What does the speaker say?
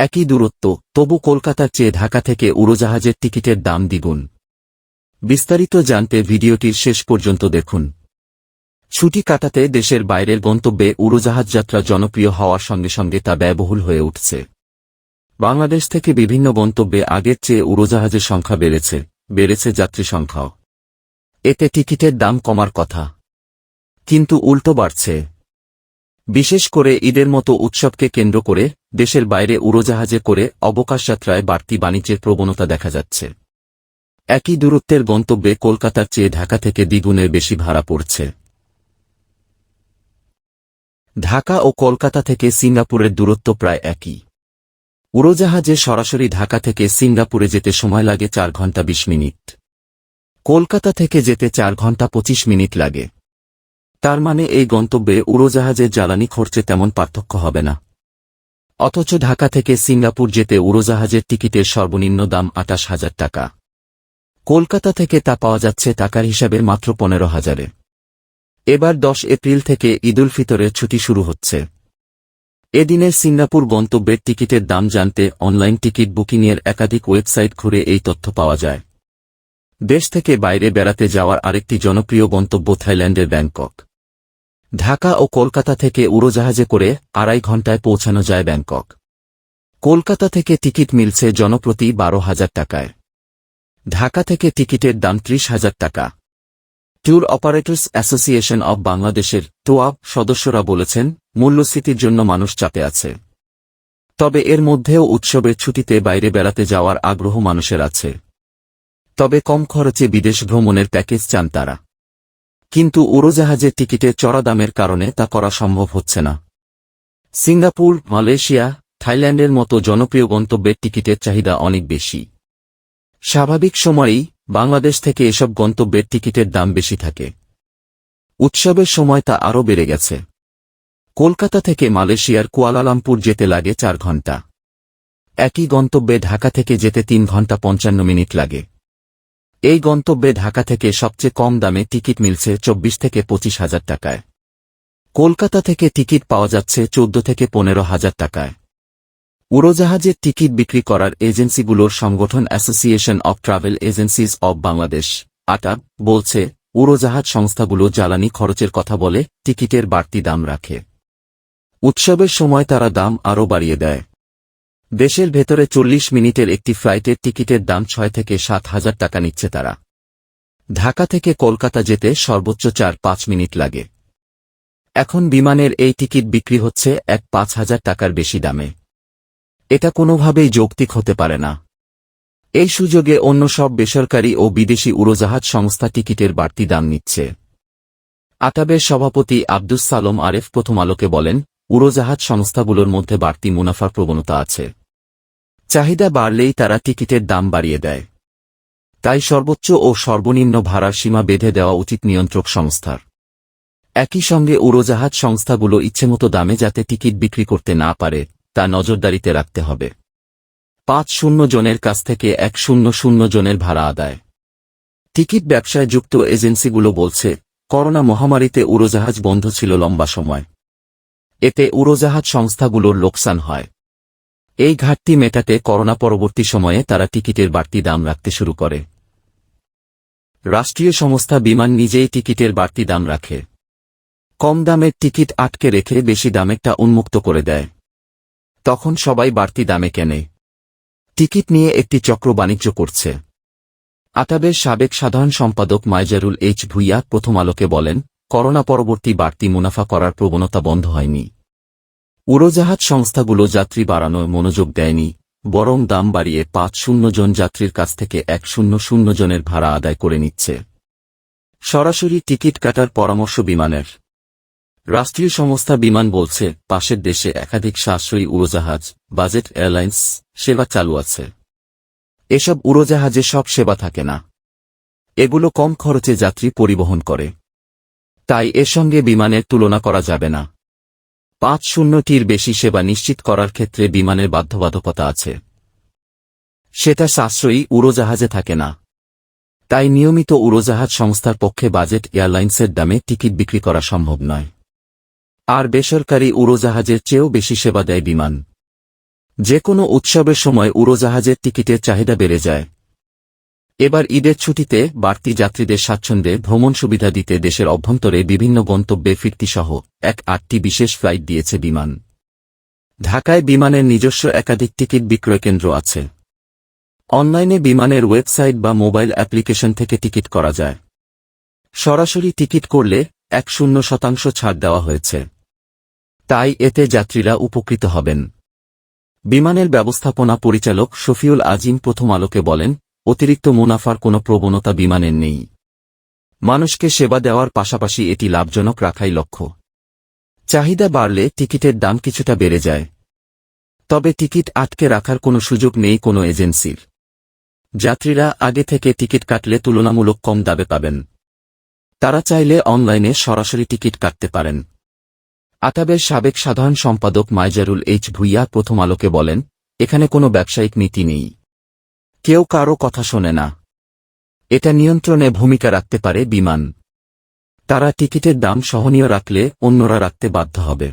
একই দূরত্ব, তবু কলকাতার চেয়ে ঢাকা থেকে উড়োজাহাজের টিকিটের দাম দ্বিগুণ। বিস্তারিত জানতে ভিডিওটির শেষ পর্যন্ত দেখুন। ছুটি কাটাতে দেশের বাইরের গন্তব্যে উড়োজাহাজ যাত্রা জনপ্রিয় হওয়ার সঙ্গে সঙ্গে তা ব্যয়বহুল হয়ে উঠছে। বাংলাদেশ থেকে বিভিন্ন গন্তব্যে আগের চেয়ে উড়োজাহাজের সংখ্যা বেড়েছে বেড়েছে যাত্রী সংখ্যাও। এতে টিকিটের দাম কমার কথা। কিন্তু উল্টো বাড়ছে। বিশেষ করে ঈদের মতো উৎসবকে কেন্দ্র করে দেশের বাইরে উড়োজাহাজে করে অবকাশযাত্রায় বাড়তি বাণিজ্যের প্রবণতা দেখা যাচ্ছে। একই দূরত্বের গন্তব্যে কলকাতার চেয়ে ঢাকা থেকে দ্বিগুণের বেশি ভাড়া পড়ছে। ঢাকা ও কলকাতা থেকে সিঙ্গাপুরের দূরত্ব প্রায় একই। উড়োজাহাজে সরাসরি ঢাকা থেকে সিঙ্গাপুরে যেতে সময় লাগে চার ঘণ্টা বিশ মিনিট। কলকাতা থেকে যেতে চার ঘণ্টা পঁচিশ মিনিট লাগে। তার মানে এই গন্তব্যে উড়োজাহাজের জ্বালানি খরচে তেমন পার্থক্য হবে না। অথচ ঢাকা থেকে সিঙ্গাপুর যেতে উড়োজাহাজের টিকিটের সর্বনিম্ন দাম আটাশ হাজার টাকা। কলকাতা থেকে তা পাওয়া যাচ্ছে টাকার হিসাবে মাত্র পনেরো হাজারে। এবার দশ এপ্রিল থেকে ঈদুল ফিতরের ছুটি শুরু হচ্ছে। এদিনের সিঙ্গাপুর গন্তব্যের টিকিটের দাম জানতে অনলাইন টিকিট বুকিংয়ের একাধিক ওয়েবসাইট ঘুরে এই তথ্য পাওয়া যায়। দেশ থেকে বাইরে বেড়াতে যাওয়ার আরেকটি জনপ্রিয় গন্তব্য থাইল্যান্ডের ব্যাংকক। ঢাকা ও কলকাতা থেকে উড়োজাহাজে করে আড়াই ঘন্টায় পৌঁছানো যায় ব্যাংকক। কলকাতা থেকে টিকিট মিলছে জনপ্রতি বারো হাজার টাকায়। ঢাকা থেকে টিকিটের দাম ত্রিশ হাজার টাকা। ট্যুর অপারেটর্স অ্যাসোসিয়েশন অব বাংলাদেশের টোয়াব সদস্যরা বলেছেন, মূল্যস্ফীতির জন্য মানুষ চাপে আছে। তবে এর মধ্যেও উৎসবের ছুটিতে বাইরে বেড়াতে যাওয়ার আগ্রহ মানুষের আছে। তবে কম খরচে বিদেশ ভ্রমণের প্যাকেজ চান তারা। কিন্তু উড়োজাহাজের টিকিটের চড়া দামের কারণে তা করা সম্ভব হচ্ছে না। সিঙ্গাপুর, মালয়েশিয়া, থাইল্যান্ডের মতো জনপ্রিয় গন্তব্যের টিকিটের চাহিদা অনেক বেশি। স্বাভাবিক সময়েই বাংলাদেশ থেকে এসব গন্তব্যের টিকিটের দাম বেশি থাকে। উৎসবের সময় তা আরও বেড়ে গেছে। কলকাতা থেকে মালয়েশিয়ার কুয়ালালামপুর যেতে লাগে চার ঘণ্টা। একই গন্তব্যে ঢাকা থেকে যেতে তিন ঘণ্টা পঞ্চান্ন মিনিট লাগে। এই গন্তব্যে ঢাকা থেকে সবচেয়ে কম দামে টিকিট মিলছে চব্বিশ থেকে পঁচিশ হাজার টাকায়। কলকাতা থেকে টিকিট পাওয়া যাচ্ছে চোদ্দ থেকে পনেরো হাজার টাকায়। উড়োজাহাজের টিকিট বিক্রি করার এজেন্সিগুলোর সংগঠন association of travel agencies of Bangladesh আটা বলছে, উড়োজাহাজ সংস্থাগুলো জ্বালানি খরচের কথা বলে, টিকিটের বাড়তি দাম রাখে। উৎসবের সময় তারা দাম আরও বাড়িয়ে দেয়। দেশের ভেতরে চল্লিশ মিনিটের একটি ফ্লাইটের টিকিটের দাম ছয় থেকে সাত হাজার টাকা নিচ্ছে তারা। ঢাকা থেকে কলকাতা যেতে সর্বোচ্চ চার পাঁচ মিনিট লাগে। এখন বিমানের এই টিকিট বিক্রি হচ্ছে এক পাঁচ হাজার টাকার বেশি দামে। এটা কোনোভাবেই যৌক্তিক হতে পারে না। এই সুযোগে অন্য সব বেসরকারি ও বিদেশি উড়োজাহাজ সংস্থা টিকিটের বাড়তি দাম নিচ্ছে। আটাবের সভাপতি আব্দুস সালম আরেফ প্রথম আলোকে বলেন, উড়োজাহাজ সংস্থাগুলোর মধ্যে বাড়তি মুনাফার প্রবণতা আছে। চাহিদা বাড়লেই তারা টিকিটের দাম বাড়িয়ে দেয়। তাই সর্বোচ্চ ও সর্বনিম্ন ভাড়ার সীমা বেঁধে দেওয়া উচিত নিয়ন্ত্রক সংস্থার। একই সঙ্গে উড়োজাহাজ সংস্থাগুলো ইচ্ছেমতো দামে যাতে টিকিট বিক্রি করতে না পারে, তা নজরদারিতে রাখতে হবে। পাঁচ শূন্য জনের কাছ থেকে এক শূন্য শূন্য জনের ভাড়া আদায়। টিকিট ব্যবসায় যুক্ত এজেন্সিগুলো বলছে, করোনা মহামারীতে উড়োজাহাজ বন্ধ ছিল লম্বা সময়। এতে উড়োজাহাজ সংস্থাগুলোর লোকসান হয়। এই ঘাটতি মেটাতে করোনা পরবর্তী সময়ে তারা টিকিটের বাড়তি দাম রাখতে শুরু করে। রাষ্ট্রীয় সংস্থা বিমান নিজেই টিকিটের বাড়তি দাম রাখে। কম দামের টিকিট আটকে রেখে বেশি দামেরটা উন্মুক্ত করে দেয়। তখন সবাই বাড়তি দামে কেনে। টিকিট নিয়ে একটি চক্র বাণিজ্য করছে। আতাবের সাবেক সাধারণ সম্পাদক মাইজারুল এইচ ভুইয়া প্রথম আলোকে বলেন, করোনা পরবর্তী বাড়তি মুনাফা করার প্রবণতা বন্ধ হয়নি। উড়োজাহাজ সংস্থাগুলো যাত্রী বাড়ানোয় মনোযোগ দেয়নি, বরং দাম বাড়িয়ে পাঁচ শূন্য জন যাত্রীর কাছ থেকে এক শূন্য শূন্য জনের ভাড়া আদায় করে নিচ্ছে। সরাসরি টিকিট কাটার পরামর্শ বিমানের। রাষ্ট্রীয় সংস্থা বিমান বলছে, পাশের দেশে একাধিক সাশ্রয়ী উড়োজাহাজ, বাজেট এয়ারলাইন্স, সেবা চালু আছে। এসব উড়োজাহাজে সব সেবা থাকে না। এগুলো কম খরচে যাত্রী পরিবহন করে। তাই এর সঙ্গে বিমানের তুলনা করা যাবে না। পাঁচ শূন্যটির বেশি সেবা নিশ্চিত করার ক্ষেত্রে বিমানের বাধ্যবাধকতা আছে। সেটা সাশ্রয়ী উড়োজাহাজে থাকে না। তাই নিয়মিত উড়োজাহাজ সংস্থার পক্ষে বাজেট এয়ারলাইন্সের দামে টিকিট বিক্রি করা সম্ভব নয়। আর বেসরকারি উড়োজাহাজের চেয়েও বেশি সেবা দেয় বিমান। যে কোনো উৎসবের সময় উড়োজাহাজের টিকিটের চাহিদা বেড়ে যায়। এবার ঈদের ছুটিতে বাড়তি যাত্রীদের স্বাচ্ছন্দ্যে ভ্রমণ সুবিধা দিতে দেশের অভ্যন্তরে বিভিন্ন গন্তব্যে ফিরতিসহ এক আটটি বিশেষ ফ্লাইট দিয়েছে বিমান। ঢাকায় বিমানের নিজস্ব একাধিক টিকিট বিক্রয় কেন্দ্র আছে। অনলাইনে বিমানের ওয়েবসাইট বা মোবাইল অ্যাপ্লিকেশন থেকে টিকিট করা যায়। সরাসরি টিকিট করলে এক শূন্য শতাংশ ছাড় দেওয়া হয়েছে। তাই এতে যাত্রীরা উপকৃত হবেন। বিমানের ব্যবস্থাপনা পরিচালক শফিউল আজিম প্রথম আলোকে বলেন অতিরিক্ত মুনাফার কোনো প্রবণতা বিমানের নেই। মানুষকে সেবা দেওয়ার পাশাপাশি এটি লাভজনক রাখাই লক্ষ্য। চাহিদা বাড়লে টিকিটের দাম কিছুটা বেড়ে যায়। তবে টিকিট আটকে রাখার কোনো সুযোগ নেই কোনো এজেন্সির। যাত্রীরা আগে থেকে টিকিট কাটলে তুলনামূলক কম দামে পাবেন। তারা চাইলে অনলাইনে সরাসরি টিকিট কাটতে পারেন। আতাবের সাবেক সাধারণ সম্পাদক মাইজারুল এইচ ভুইয়া প্রথম আলোকে বলেন, এখানে কোনো ব্যবসায়িক নীতি নেই। কেউ কারও কথা শোনে না। এটা নিয়ন্ত্রণে ভূমিকা রাখতে পারে বিমান। তারা টিকিটের দাম সহনীয় রাখলে অন্যরা রাখতে বাধ্য হবে।